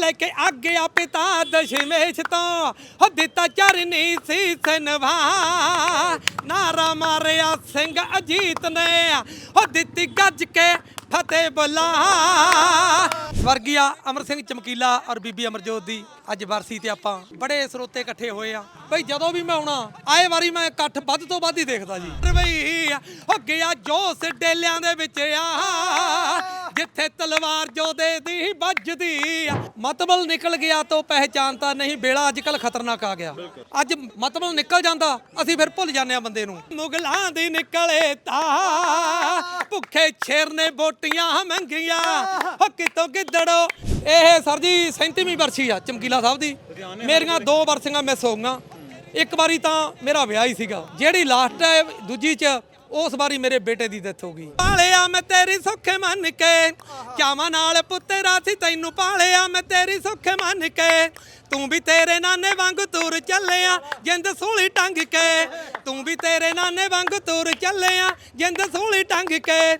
ਲੈ ਕੇ ਆਗਿਆ ਪਿਤਾ ਦਸ਼ਮੇਸ਼ ਤੋਂ ਹੋ ਦਿੱਤਾ ਚਰਨੀ ਸੀਸ ਨਵਾ ਨਾਰਾ ਮਾਰਿਆ ਸਿੰਘ ਅਜੀਤ ਨੇ ਹੋ ਦਿੱਤੀ ਗੱਜ ਕੇ ਫਤਿਹ ਬੁਲਾ ਸਵਰਗੀਆ ਅਮਰ ਸਿੰਘ ਚਮਕੀਲਾ ਔਰ ਬੀਬੀ ਅਮਰਜੋਤ ਦੀ ਅੱਜ ਵਰਸੀ ਤੇ ਆਪਾਂ ਬੜੇ ਸਰੋਤੇ ਇਕੱਠੇ ਹੋਏ ਆ ਬਈ ਜਦੋਂ ਵੀ ਮੈਂ ਆਉਣਾ ਆਏ ਵਾਰੀ ਮੈਂ ਇਕੱਠ ਵੱਧ ਤੋਂ ਵੱਧ ਹੀ ਦੇਖਦਾ ਜੀ ਬਈ ਹੋ ਗਿਆ ਜੋਸ ਡੇਲਿਆਂ ਦੇ ਵਿੱਚ ਆ ਜਿੱਥੇ ਤਲਵਾਰ ਜੋਦੇ ਦੀ ਵੱਜਦੀ ਆ। ਮਤਬਲ ਨਿਕਲ ਗਿਆ ਤੋਂ ਪਹਿਚਾਨਤਾ ਨਹੀਂ ਬੇੜਾ ਅੱਜਕੱਲ ਖਤਰਨਾਕ ਆ ਗਿਆ। ਅੱਜ ਮਤਬਲ ਨਿਕਲ ਜਾਂਦਾ ਅਸੀਂ ਫਿਰ ਭੁੱਲ ਜਾਂਦੇ ਆ ਬੰਦੇ ਨੂੰ। ਮੁਗਲਾਂ ਦੀ ਨਿਕਲੇ ਤਾਂ ਭੁੱਖੇ ਸ਼ੇਰ ਨੇ ਬੋਟੀਆਂ ਮੰਗੀਆਂ ਹੋ ਕਿਤੋਂ ਕਿੱਦੜੋ ਇਹ ਸਰ ਜੀ 37ਵੀਂ ਵਰਸੀ ਆ ਚਮਕੀਲਾ ਸਾਹਿਬ ਦੀ। ਮੇਰੀਆਂ ਦੋ ਵਰਸੀਆਂ ਮਿਸ ਹੋ ਗਈਆਂ। ਇੱਕ ਵਾਰੀ ਤਾਂ ਮੇਰਾ ਵਿਆਹ ਹੀ ਸੀਗਾ। ਜਿਹੜੀ ਲਾਸਟ ਹੈ ਦੂਜੀ ਚ ਉਸ ਵਾਰੀ ਮੇਰੇ ਬੇਟੇ ਦੀ ਡੈਥ ਹੋ ਗਈ। ਪਾਲਿਆ ਮੈਂ ਤੇਰੀ ਸੁੱਖ ਮੰਨ ਕੇ ਚਾਵਾਂ ਨਾਲ ਪੁੱਤਰਾ ਸੀ ਤੈਨੂੰ ਪਾਲਿਆ ਮੈਂ ਤੇਰੀ ਸੁੱਖ ਮੰਨ ਕੇ। ਤੂੰ ਵੀ ਤੇਰੇ ਨਾਨੇ ਵਾਂਗ ਤੁਰ ਚੱਲਿਆ ਜਿੰਦ ਸੂਲੀ ਟੰਗ ਕੇ। ਤੂੰ ਵੀ ਤੇਰੇ ਨਾਨੇ ਵਾਂਗ ਤੁਰ ਚੱਲਿਆ ਜਿੰਦ ਸੂਲੀ ਟੰਗ ਕੇ।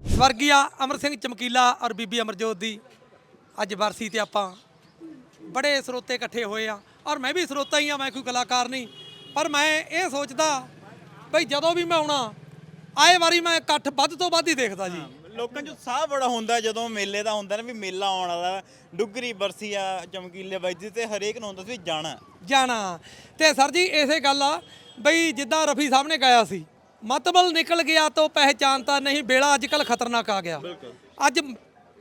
ਸਵਰਗੀਆ ਅਮਰ ਸਿੰਘ ਚਮਕੀਲਾ ਔਰ ਬੀਬੀ ਅਮਰਜੋਤ ਦੀ ਅੱਜ ਵਰਸੀ ਤੇ ਆਪਾਂ ਬੜੇ ਸਰੋਤੇ ਇਕੱਠੇ ਹੋਏ ਆ। ਔਰ ਮੈਂ ਵੀ ਸਰੋਤਾ ਹੀ ਆ, ਮੈਂ ਕੋਈ ਕਲਾਕਾਰ ਨਹੀਂ। ਪਰ ਮੈਂ ਇਹ ਸੋਚਦਾ ਬਈ ਜਦੋਂ ਵੀ ਮੈਂ ਆਉਣਾ ਆਏ ਵਾਰੀ ਮੈਂ ਇਕੱਠ ਵੱਧ ਤੋਂ ਵੱਧ ਹੀ ਦੇਖਦਾ ਜੀ। ਲੋਕਾਂ 'ਚ ਉਤਸ਼ਾਹ ਬੜਾ ਹੁੰਦਾ ਜਦੋਂ ਮੇਲੇ ਦਾ ਹੁੰਦਾ ਨਾ ਵੀ ਮੇਲਾ ਆਉਣ ਵਾਲਾ ਡੁੱਗਰੀ ਬਰਸੀਆ ਚਮਕੀਲੇ ਵਜਦੇ ਤੇ ਹਰੇਕ ਨੂੰ ਹੁੰਦਾ ਸੀ ਜਾਣਾ। ਜਾਣਾ। ਤੇ ਸਰ ਜੀ ਇਸੇ ਗੱਲ ਆ ਬਈ ਜਿੱਦਾਂ ਰਫੀ ਸਾਹਿਬ ਨੇ ਗਾਇਆ ਸੀ ਮਤਬਲ ਨਿਕਲ ਗਿਆ ਤੋਂ ਪਹਿਚਾਨਤਾ ਨਹੀਂ ਬੇੜਾ ਅੱਜ ਕੱਲ ਖਤਰਨਾਕ ਆ ਗਿਆ। ਅੱਜ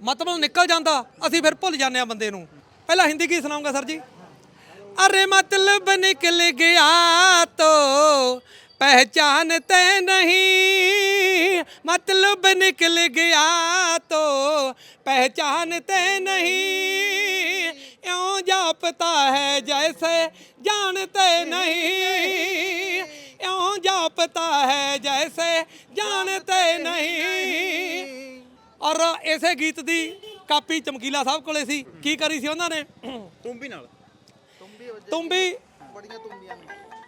ਮਤਬਲ ਨਿਕਲ ਜਾਂਦਾ ਅਸੀਂ ਫਿਰ ਭੁੱਲ ਜਾਂਦੇ ਆ ਬੰਦੇ ਨੂੰ। ਪਹਿਲਾਂ ਹਿੰਦੀ ਕੀ ਸੁਣਾਉਂਗਾ ਸਰ ਜੀ? ਅਰੇ ਮਤਲਬ ਨਿਕਲ ਗਿਆ ਤੋ पहचानते नहीं मतलब निकल गया तो पहचानते नहीं यूं जापता है जैसे जानते नहीं यूं जापता है जैसे जानते नहीं ਔਰ ਇਸੇ ਗੀਤ ਦੀ ਕਾਪੀ ਚਮਕੀਲਾ ਸਾਹਿਬ ਕੋਲੇ ਸੀ ਕੀ ਕਰੀ ਸੀ ਉਹਨਾਂ ਨੇ ਤੂੰ ਵੀ ਨਾਲ ਤੁੰਬੀ ਬੜੀਆਂ ਤੁੰਬੀਆਂ ਤੁੰਬੀ ਸਰ ਜੀ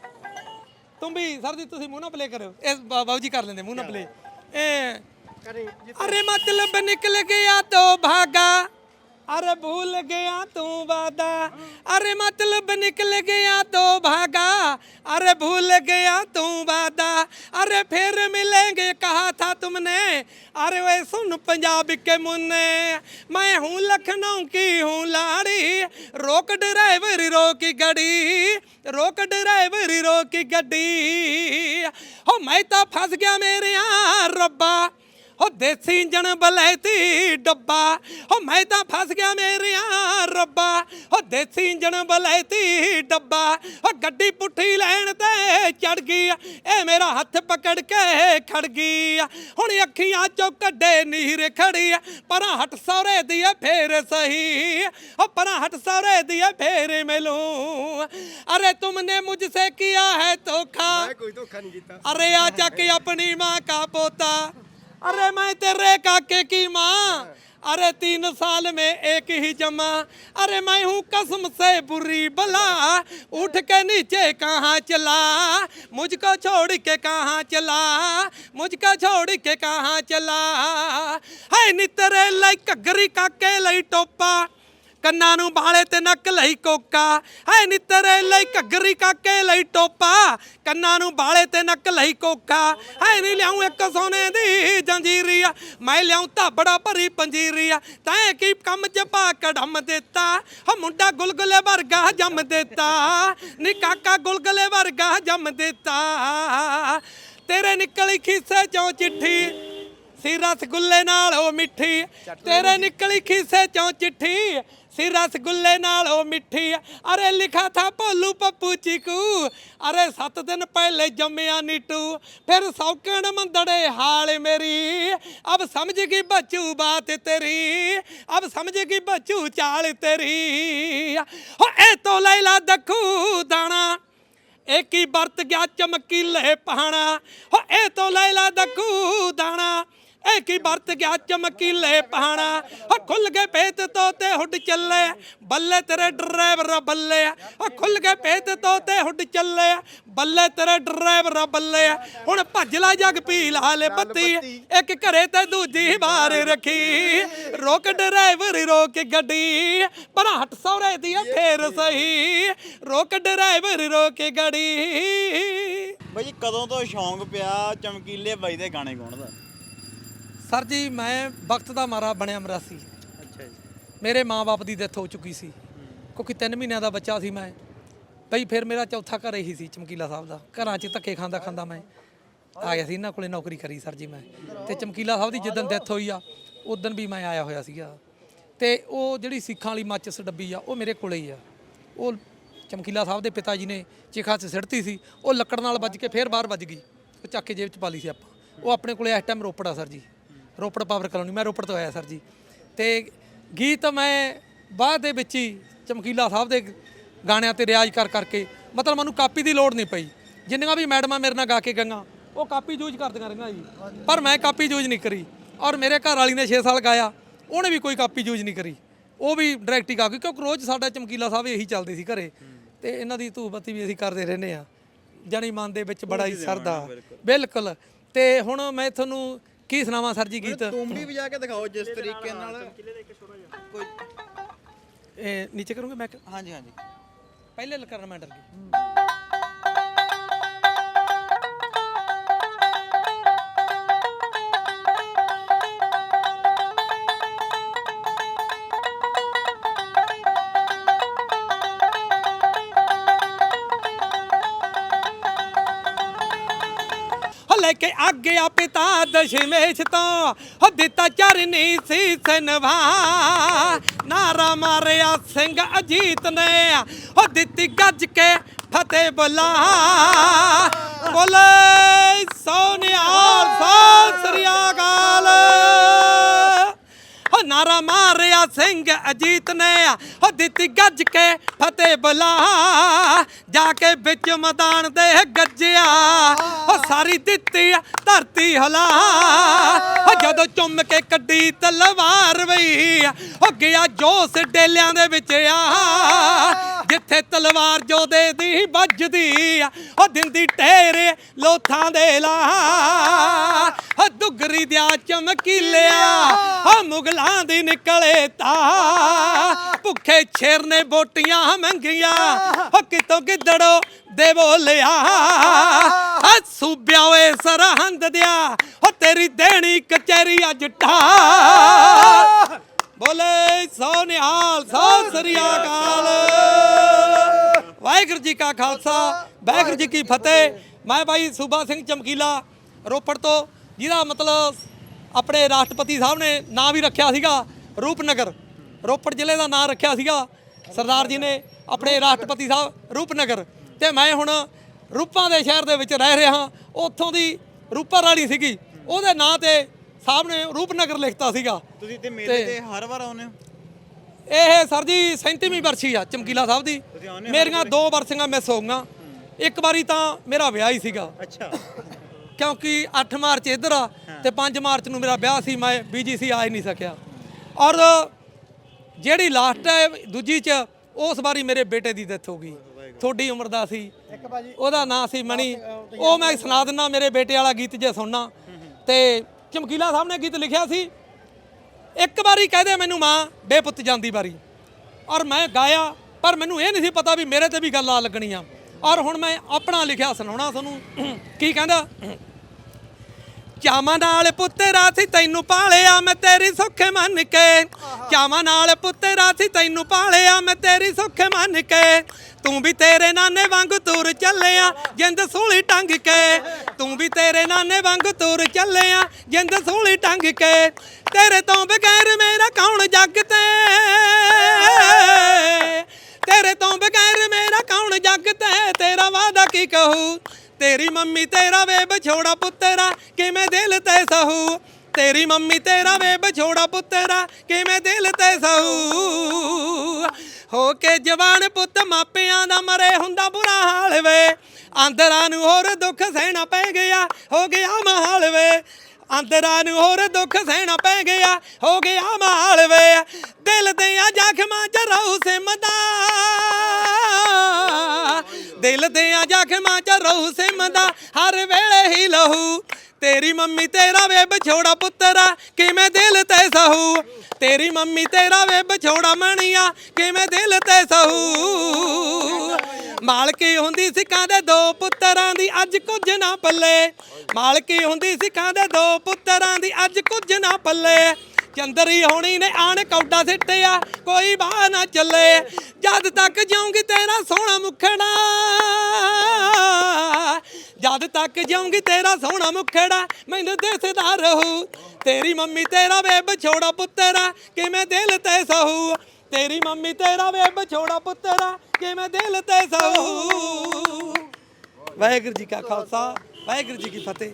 तुम भी सर जी तुम मोना प्ले करो इस बाबू जी कर लेंगे मोना प्ले अरे मतलब निकल गया तो भागा अरे भूल गया तू वादा अरे मतलब निकल गया तो भागा अरे भूल गया तू वादा अरे फिर मिलेंगे कहा था तुमने अरे वे सुन पंजाब के मुन्ने मैं हूँ लखनऊ की हूँ लाड़ी रोक ड्राइवर रोकी गड़ी रोक ड्राइवर रोकी गड्डी हो मैं तो फंस गया मेरे यहाँ रब्बा ਹੋ ਦੇਸੀ ਇੰਜਣ ਬਲੈ ਤੀ ਡੱਬਾ। ਹੋ ਮੈਂ ਤਾਂ ਫਸ ਗਿਆ ਮੇਰਿਆ ਰੱਬਾ। ਹੋ ਦੇਸੀ ਇੰਜਣ ਬਲੈਤੀ ਡੱਬਾ। ਹੋ ਗੱਡੀ ਪੁੱਠੀ ਲੈਣ ਤੇ ਚੜ ਗਈ ਇਹ ਮੇਰਾ ਹੱਥ ਪਕੜ ਕੇ ਖੜ ਗਈ ਹੁਣ ਅੱਖੀਆਂ ਚੋਂ ਕੱਢੇ ਨੀਰ ਖੜੀ ਪਰ ਹਟ ਸੌਰੇ ਦੀ ਫੇਰ ਸਹੀ ਹੋ ਪਰ ਹਟ ਸੌਰੇ ਦੀ ਫੇਰ ਮਿਲੂ ਅਰੇ ਤੁਮਨੇ ਮੁਝਸੇ ਕੀਆ ਹੈ ਧੋਖਾ। ਮੈਂ ਕੋਈ ਧੋਖਾ ਨਹੀਂ ਕੀਤਾ। ਅਰੇ ਆ ਚੱਕ ਆਪਣੀ ਮਾਂ ਕਾ ਪੋਤਾ। अरे मैं तेरे काके की माँ अरे तीन साल में एक ही जमा अरे मैं हूँ कसम से बुरी बला उठ के नीचे कहाँ चला मुझको छोड़ के कहाँ चला मुझको छोड़ के कहाँ चला है नितरे लई घगरी काके लई टोपा ਕੰਨਾਂ ਨੂੰ ਬਾਲੇ ਤੇ ਨੱਕ ਲਈ ਕੋਕਾ। ਹੈ ਨਿੱਤਰੇ ਲਈ ਘੱਗਰੀ ਕਾਕੇ ਲਈ ਟੋਪਾ। ਕੰਨਾਂ ਨੂੰ ਬਾਲੇ ਤੇ ਨੱਕ ਲਈ ਕੋਕਾ। ਹੈ ਨਹੀਂ ਲਿਆਉਂ ਇੱਕ ਸੋਨੇ ਦੀ ਜੰਜੀਰੀਆ। ਮੈਂ ਲਿਆਉਂ ਧਾਬੜਾ ਭਰੀ ਪੰਜੀਰੀਆ। ਤੈਂ ਕੀ ਕੰਮ ਚ ਪਾ ਕੜਮ ਦਿੱਤਾ। ਹ ਮੁੰਡਾ ਗੁਲਗੁਲੇ ਵਰਗਾ ਜੰਮ ਦਿੱਤਾ। ਨੀ ਕਾਕਾ ਗੁਲਗੁਲੇ ਵਰਗਾ ਜੰਮ ਦਿੱਤਾ। ਤੇਰੇ ਨਿਕਲੀ ਖੀਸੇ ਚੋਂ ਚਿੱਠੀ। ਸੀ ਰਸਗੁੱਲੇ ਨਾਲ ਉਹ ਮਿੱਠੀ। ਤੇਰੇ ਨਿਕਲੀ ਖੀਸੇ ਚੋਂ ਚਿੱਠੀ। ਸੀ ਰਸਗੁੱਲੇ ਨਾਲ ਉਹ ਮਿੱਠੀ। ਅਰੇ ਲਿਖਾ ਥਾ ਭੋਲੂ ਪੱਪੂ ਚੀਕੂ। ਅਰੇ ਸੱਤ ਦਿਨ ਪਹਿਲੇ ਜੰਮਿਆ ਨੀਟੂ। ਫਿਰ ਸੌਕਣ ਮੰਦੜੇ ਹਾਲ ਮੇਰੀ। ਅਬ ਸਮਝ ਗਈ ਬੱਚੂ ਬਾਤ ਤੇਰੀ। ਅਬ ਸਮਝ ਗਈ ਬੱਚੂ ਚਾਲ ਤੇਰੀ। ਹੋ, ਇਹ ਤੋਂ ਲੈਲਾ ਦਖੂ ਦਾਣਾ। ਇਹ ਕੀ ਵਰਤ ਗਿਆ ਚਮਕੀਲੇ ਪਹਾਣਾ। ਹੋ, ਇਹ ਤੋਂ ਲੈਲਾ ਦੱਖੂ ਕੀ ਵਰਤ ਗਿਆ ਚਮਕੀਲੇ ਪਹਾਣਾ? ਓ ਖੁੱਲ ਗਏ ਭੇਤ ਤੋਂ ਤੇ ਹੁੱਡ ਚੱਲੇ। ਬੱਲੇ ਤੇਰੇ ਡਰਾਈਵਰ ਬੱਲੇ। ਓ ਖੁੱਲ ਗਏ ਭੇਤ ਤੋਂ ਤੇ ਹੁੱਡ ਚੱਲੇ। ਬੱਲੇ ਤੇਰੇ ਡਰਾਈਵਰ ਬੱਲੇ। ਹੁਣ ਭੱਜ ਲੈ ਜਗ ਪੀ ਲਾਲੇ ਬੱਤੀ। ਇੱਕ ਘਰੇ ਤੇ ਦੂਜੀ ਬਾਹਰ ਰੱਖੀ। ਰੋਕ ਡਰਾਈਵਰ ਰੋਕ ਗੱਡੀ। ਪਰ ਹਟ ਸੌਰੇ ਦੀ ਫੇਰ ਸਹੀ। ਰੋਕ ਡਰਾਈਵਰ ਰੋਕ ਗੱਡੀ ਬਾਈ ਕਦੋਂ ਤੋਂ ਸ਼ੌਂਕ ਪਿਆ ਚਮਕੀਲੇ ਬਾਈ ਦੇ ਗਾਣੇ ਗਾਉਣ ਦਾ? ਸਰ ਜੀ ਮੈਂ ਵਕਤ ਦਾ ਮਾਰਾ ਬਣਿਆ ਮਰਾਸੀ ਅੱਛਾ ਜੀ। ਮੇਰੇ ਮਾਂ-ਬਾਪ ਦੀ ਡੈਥ ਹੋ ਚੁੱਕੀ ਸੀ। ਕਿਉਂਕਿ 3 ਮਹੀਨਿਆਂ ਦਾ ਬੱਚਾ ਸੀ ਮੈਂ। ਬਈ ਫਿਰ ਮੇਰਾ ਚੌਥਾ ਘਰ ਇਹੀ ਸੀ ਚਮਕੀਲਾ ਸਾਹਿਬ ਦਾ। ਘਰਾਂ 'ਚ ਧੱਕੇ ਖਾਂਦਾ ਖਾਂਦਾ ਮੈਂ। ਆ ਗਿਆ ਸੀ ਇਹਨਾਂ ਕੋਲੇ ਨੌਕਰੀ ਕਰੀ ਸਰ ਜੀ ਮੈਂ। ਤੇ ਚਮਕੀਲਾ ਸਾਹਿਬ ਦੀ ਜਿੱਦਣ ਡੈਥ ਹੋਈ ਆ ਉਦੋਂ ਵੀ ਮੈਂ ਆਇਆ ਹੋਇਆ ਸੀਗਾ। ਤੇ ਉਹ ਜਿਹੜੀ ਸਿੱਖਾਂ ਵਾਲੀ ਮਾਚਿਸ ਡੱਬੀ ਆ ਉਹ ਮੇਰੇ ਕੋਲੇ ਹੀ ਆ। ਉਹ ਚਮਕੀਲਾ ਸਾਹਿਬ ਦੇ ਪਿਤਾ ਜੀ ਨੇ ਚਿਖਾ 'ਚ ਸਿੱਟਤੀ ਸੀ। ਉਹ ਲੱਕੜ ਨਾਲ ਵੱਜ ਕੇ ਫੇਰ ਬਾਹਰ ਵੱਜ ਗਈ। ਉਹ ਚੱਕ ਕੇ ਜੇਬ 'ਚ ਪਾ ਲਈ ਸੀ ਆਪਾਂ। ਉਹ ਆਪਣੇ ਕੋਲੇ ਇਸ ਟਾਈਮ ਰੋਪੜ ਸਰ ਜੀ। ਰੋਪੜ ਪਾਵਰ ਕਲੋਨੀ ਮੈਂ ਰੋਪੜ ਤੋਂ ਆਇਆ ਸਰ ਜੀ। ਤੇ ਗੀਤ ਮੈਂ ਬਾਅਦ ਦੇ ਵਿੱਚ ਹੀ ਚਮਕੀਲਾ ਸਾਹਿਬ ਦੇ ਗਾਣਿਆਂ ਤੇ ਰਿਆਜ਼ ਕਰ ਕਰਕੇ ਮਤਲਬ ਮੈਨੂੰ ਕਾਪੀ ਦੀ ਲੋੜ ਨਹੀਂ ਪਈ। ਜਿੰਨੀਆਂ ਵੀ ਮੈਡਮਾਂ ਮੇਰੇ ਨਾਲ ਗਾ ਕੇ ਗਈਆਂ ਉਹ ਕਾਪੀ ਯੂਜ਼ ਕਰਦੀਆਂ ਰਹੀਆਂ ਜੀ। ਪਰ ਮੈਂ ਕਾਪੀ ਯੂਜ਼ ਨਹੀਂ ਕਰੀ। ਔਰ ਮੇਰੇ ਘਰ ਵਾਲੀ ਨੇ 6 ਸਾਲ ਗਾਇਆ ਉਹਨੇ ਵੀ ਕੋਈ ਕਾਪੀ ਯੂਜ਼ ਨਹੀਂ ਕਰੀ। ਉਹ ਵੀ ਡਾਇਰੈਕਟ ਹੀ ਗਾ ਗਈ ਕਿਉਂਕਿ ਰੋਜ਼ ਸਾਡਾ ਚਮਕੀਲਾ ਸਾਹਿਬ ਇਹੀ ਚੱਲਦੇ ਸੀ ਘਰੇ। ਤੇ ਇਹਨਾਂ ਦੀ ਧੂਫ ਬੱਤੀ ਵੀ ਅਸੀਂ ਕਰਦੇ ਰਹਿੰਦੇ ਆ ਜਾਣੀ ਮਨ ਦੇ ਵਿੱਚ ਬੜਾ ਹੀ ਸਰਦਾ ਬਿਲਕੁਲ। ਤੇ ਹੁਣ ਮੈਂ ਤੁਹਾਨੂੰ ਕੀ ਸੁਣਾਵਾਂ ਸਰ ਜੀ ਗੀਤ? ਤੁੰਬੀ ਵਜਾ ਕੇ ਦਿਖਾਓ ਜਿਸ ਤਰੀਕੇ ਨਾਲ ਕੋਈ ਇਹ ਨੀਚੇ ਕਰੂੰਗੇ ਮੈਂ ਹਾਂਜੀ ਹਾਂਜੀ। ਪਹਿਲੇ ਕਰਨਾ ਮੈਂ ਡਰ ਗਈ ਕੇ ਆਗਿਆ ਪਿਤਾ ਦਸ਼ਮੇਸ਼ ਤੋਂ। ਹੋ ਦਿੱਤਾ ਚਰਨੀ ਸੀ ਨਵਾ ਨਾਰਾ ਮਾਰਿਆ ਸਿੰਘ ਅਜੀਤ ਨੇ। ਹੋ ਦਿੱਤੀ ਗੱਜ ਕੇ ਫਤਿਹ ਬੁਲਾ ਬੋਲੇ ਸੋਨਿਆਲ ਸਤਿ ਸ੍ਰੀ ਅਕਾਲ। ਨਾਰਾ ਮਾਰਿਆ, ਸਿੰਘ ਅਜੀਤ ਨੇ ਹੋ ਦਿੱਤੀ ਗੱਜ ਕੇ ਫਤਿਹ ਬੁਲਾ। ਜਾ ਕੇ ਵਿੱਚ ਮੈਦਾਨ ਦੇ ਗੱਜਿਆ ਹੋ ਸਾਰੀ ਦਿੱਤੀ ਧਰਤੀ ਹਲਾ। ਹੋ ਜਦੋਂ ਚੁੰਮ ਕੇ ਕੱਢੀ ਤਲਵਾਰ ਵਈ ਹੋ ਗਿਆ ਜੋਸ ਡੇਲਿਆਂ ਦੇ ਵਿੱਚ ਆ। ਜਿੱਥੇ ਤਲਵਾਰ ਜੋਦੇ ਦੀ ਵੱਜਦੀ ਆ, ਉਹ ਦਿੰਦੀ ਢੇਰ ਲੋਥਾਂ ਦੇ ਲਾ। ਦੁਗਰੀ ਦਿਆ ਚਮਕੀਲਿਆ। ਉਹ ਮੁਗਲਾਂ ਦੀ ਨਿਕਲੇ ਤਾ। ਭੁੱਖੇ ਛੇਰ ਨੇ ਬੋਟੀਆਂ ਮੰਗੀਆਂ। ਉਹ ਕਿਤੋਂ ਗਿੱਦੜੋ ਦੇ ਬੋਲਿਆ ਆ ਸੂਬਿਆ ਓਏ ਸਰਹੰਦ ਦਿਆ। ਉਹ ਤੇਰੀ ਦੇਣੀ ਕਚਹਿਰੀ ਅੱਜ ਢਾ। ਬੋਲੇ ਸੋ ਨਿਹਾਲ ਸਤਿ ਸ੍ਰੀ ਅਕਾਲ। ਵਾਹਿਗੁਰੂ ਜੀ ਕਾ ਖਾਲਸਾ ਵਾਹਿਗੁਰੂ ਜੀ ਕੀ ਫਤਿਹ। ਮੈਂ ਭਾਈ ਸੂਬਾ ਸਿੰਘ ਚਮਕੀਲਾ ਰੋਪੜ ਤੋਂ। ਜਿਹਦਾ ਮਤਲਬ ਆਪਣੇ ਰਾਸ਼ਟਰਪਤੀ ਸਾਹਿਬ ਨੇ ਨਾਂ ਵੀ ਰੱਖਿਆ ਸੀਗਾ ਰੂਪਨਗਰ। ਰੋਪੜ ਜ਼ਿਲ੍ਹੇ ਦਾ ਨਾਂ ਰੱਖਿਆ ਸੀਗਾ। ਸਰਦਾਰ ਜੀ ਨੇ ਆਪਣੇ ਰਾਸ਼ਟਰਪਤੀ ਸਾਹਿਬ ਰੂਪਨਗਰ। ਤੇ ਮੈਂ ਹੁਣ ਰੂਪਾਂ ਦੇ ਸ਼ਹਿਰ ਦੇ ਵਿੱਚ ਰਹਿ ਰਿਹਾ ਉੱਥੋਂ ਦੀ ਰੂਪਾ ਰਾਣੀ ਸੀਗੀ। ਉਹਦੇ ਨਾਂ ਤੇ ਸਾਹਿਬ ਨੇ ਰੂਪਨਗਰ ਲਿਖਤਾ ਸੀਗਾ। ਤੁਸੀਂ ਤੇ ਮੇਲੇ ਤੇ ਹਰ ਵਾਰ ਆਉਂਦੇ ਹੋ? ਇਹ ਸਰ ਜੀ 37ਵੀਂ ਵਰਸੀ ਆ ਚਮਕੀਲਾ ਸਾਹਿਬ ਦੀ। ਮੇਰੀਆਂ ਦੋ ਵਰਸੀਆਂ ਮਿਸ ਹੋ ਗਈਆਂ ਇੱਕ ਵਾਰੀ ਤਾਂ ਮੇਰਾ ਵਿਆਹ ਹੀ ਸੀਗਾ। ਅੱਛਾ। ਕਿਉਂਕਿ 8 ਮਾਰਚ ਇੱਧਰ ਆ ਤੇ 5 ਮਾਰਚ ਨੂੰ ਮੇਰਾ ਵਿਆਹ ਸੀ ਮੈਂ ਬੀਜੀਸੀ ਆ ਹੀ ਨਹੀਂ ਸਕਿਆ। ਔਰ ਜਿਹੜੀ ਲਾਸਟ ਹੈ ਦੂਜੀ ਚ ਉਸ ਵਾਰੀ ਮੇਰੇ ਬੇਟੇ ਦੀ ਡੈਥ ਹੋ ਗਈ। ਥੋੜੀ ਉਮਰ ਦਾ ਸੀ। ਉਹਦਾ ਨਾਂ ਸੀ ਮਣੀ ਉਹ ਮੈਂ ਸੁਣਾ ਦਿੰਦਾ ਮੇਰੇ ਬੇਟੇ ਵਾਲਾ ਗੀਤ ਜੇ ਸੁਣਨਾ। ਤੇ ਚਮਕੀਲਾ ਸਾਹਿਬ ਨੇ ਗੀਤ ਲਿਖਿਆ ਸੀ। ਇੱਕ ਵਾਰੀ ਕਹਦੇ ਮੈਨੂੰ ਮਾਂ ਬੇਪੁੱਤ ਜਾਂਦੀ ਵਾਰੀ। ਔਰ ਮੈਂ ਗਾਇਆ ਪਰ ਮੈਨੂੰ ਇਹ ਨਹੀਂ ਸੀ ਪਤਾ ਵੀ ਮੇਰੇ ਤੇ ਵੀ ਗੱਲ ਆ ਲੱਗਣੀ ਆ ਔਰ ਹੁਣ ਮੈਂ ਆਪਣਾ ਲਿਖਿਆ ਸੁਣਾਉਣਾ ਤੁਹਾਨੂੰ। ਕੀ ਕਹਿੰਦਾ? ਚਾਵਾਂ ਨਾਲ ਪੁੱਤਰਾ ਸੀ ਤੈਨੂੰ ਪਾਲਿਆ ਮੈਂ ਤੇਰੀ ਸੁੱਖ ਮੰਨ ਕੇ। ਚਾਵਾਂ ਨਾਲ ਪੁੱਤਰਾ ਸੀ ਤੈਨੂੰ ਪਾਲਿਆ ਮੈਂ ਤੇਰੀ ਸੁੱਖ ਮੰਨ ਕੇ। ਤੂੰ ਵੀ ਤੇਰੇ ਨਾਨੇ ਵਾਂਗ ਤੁਰ ਚੱਲਿਆ ਜਿੰਦ ਸੂਲੀ ਟੰਗ ਕੇ। ਤੂੰ ਵੀ ਤੇਰੇ ਨਾਨੇ ਵਾਂਗ ਤੁਰ ਚੱਲਿਆ ਜਿੰਦ ਸੂਲੀ ਟੰਗ ਕੇ। ਤੇਰੇ ਤੋਂ ਬਗੈਰ ਮੇਰਾ ਕੌਣ ਜੱਗ ਤੇ ਤੇਰੇ ਤੋਂ ਬਗੈਰ ਮੇਰਾ ਕੌਣ ਜੱਗ ਤੇ ਕੀ ਕਹੂ? ਤੇਰੀ ਮੰਮੀ ਤੇਰਾ ਵੇ ਵਿਛੋੜਾ ਪੁੱਤਰਾ, ਕਿਵੇਂ ਦਿਲ ਤੇ ਸਹੂ? ਤੇਰੀ ਮੰਮੀ ਤੇਰਾ ਵੇ ਵਿਛੋੜਾ ਪੁੱਤਰਾ, ਕਿਵੇਂ ਦਿਲ ਤੇ ਸਹੂ? ਹੋ ਕੇ ਜਵਾਨ ਪੁੱਤ ਮਾਪਿਆਂ ਦਾ ਮਰੇ ਹੁੰਦਾ ਬੁਰਾ ਹਾਲ ਵੇ। ਆਂਦਰਾਂ ਨੂੰ ਹੋਰ ਦੁੱਖ ਸਹਿਣਾ ਪੈ ਗਿਆ, ਹੋ ਗਿਆ ਮਹਾਲ ਵੇ। ਅੰਦਰਾਂ ਨੂੰ ਹੋਰ ਦੁੱਖ ਸਹਿਣਾ ਪੈ ਗਿਆ, ਹੋ ਗਿਆ ਮਾਲ ਵੇ। ਦਿਲ ਦੇ ਆ ਜ਼ਖਮਾਂ ਚ ਰਹੂ ਸਿਮਦਾ। ਦਿਲ ਦੇ ਆ ਜ਼ਖਮਾਂ ਚ ਸਿਮਦਾ ਹਰ ਵੇਲੇ ਹੀ ਲਹੂ। ਤੇਰੀ ਮੰਮੀ ਤੇਰਾ ਵੇ ਵਿਛੋੜਾ ਪੁੱਤਰਾ, ਕਿਵੇਂ ਦਿਲ ਤੇ ਸਹੂ? ਤੇਰੀ ਮੰਮੀ ਤੇਰਾ ਵੇ ਵਿਛੋੜਾ ਮਣੀਆ, ਕਿਵੇਂ ਦਿਲ ਤੇ ਸਹੂ? ਮਾਲਕੀ ਹੁੰਦੀ ਸਿੱਖਾਂ ਦੇ ਦੋ ਪੁੱਤਰਾਂ ਦੀ ਅੱਜ ਕੁਝ ਨਾ ਪੱਲੇ। ਮਾਲਕੀ ਹੁੰਦੀ ਸਿੱਖਾਂ ਦੇ ਦੋ ਪੁੱਤਰਾਂ ਦੀ ਅੱਜ ਕੁਝ ਨਾ ਪੱਲੇ। ਚੰਦਰੀ ਹੋਣੀ ਨੇ ਆਣ ਕੌਡਾ ਸਿੱਟਿਆ, ਕੋਈ ਬਾਹ ਨਾ ਚੱਲੇ। ਜਦ ਤੱਕ ਜਿਉਂਗੀ ਤੇਰਾ ਸੋਹਣਾ ਮੁਖੜਾ। ਜਦ ਤੱਕ ਜਿਉਂਗੀ ਤੇਰਾ ਸੋਹਣਾ ਮੁਖੜਾ। ਮੈਨੂੰ ਦਿਸਦਾ ਰਹੂ ਤੇਰੀ ਮੰਮੀ ਤੇਰਾ ਵੇ ਵਿਛੋੜਾ ਪੁੱਤਰਾ, ਕਿਵੇਂ ਦਿਲ ਤੇ ਸਹੂ? ਤੇਰੀ ਮੰਮੀ ਤੇਰਾ ਵੇ ਵਿਛੋੜਾ ਪੁੱਤਰਾ, ਕਿਵੇਂ ਦਿਲ ਤੇ ਸਹੂ? ਵਾਹਿਗੁਰੂ ਜੀ ਕਾ ਖਾਲਸਾ, ਵਾਹਿਗੁਰੂ ਜੀ ਕੀ ਫਤਿਹ।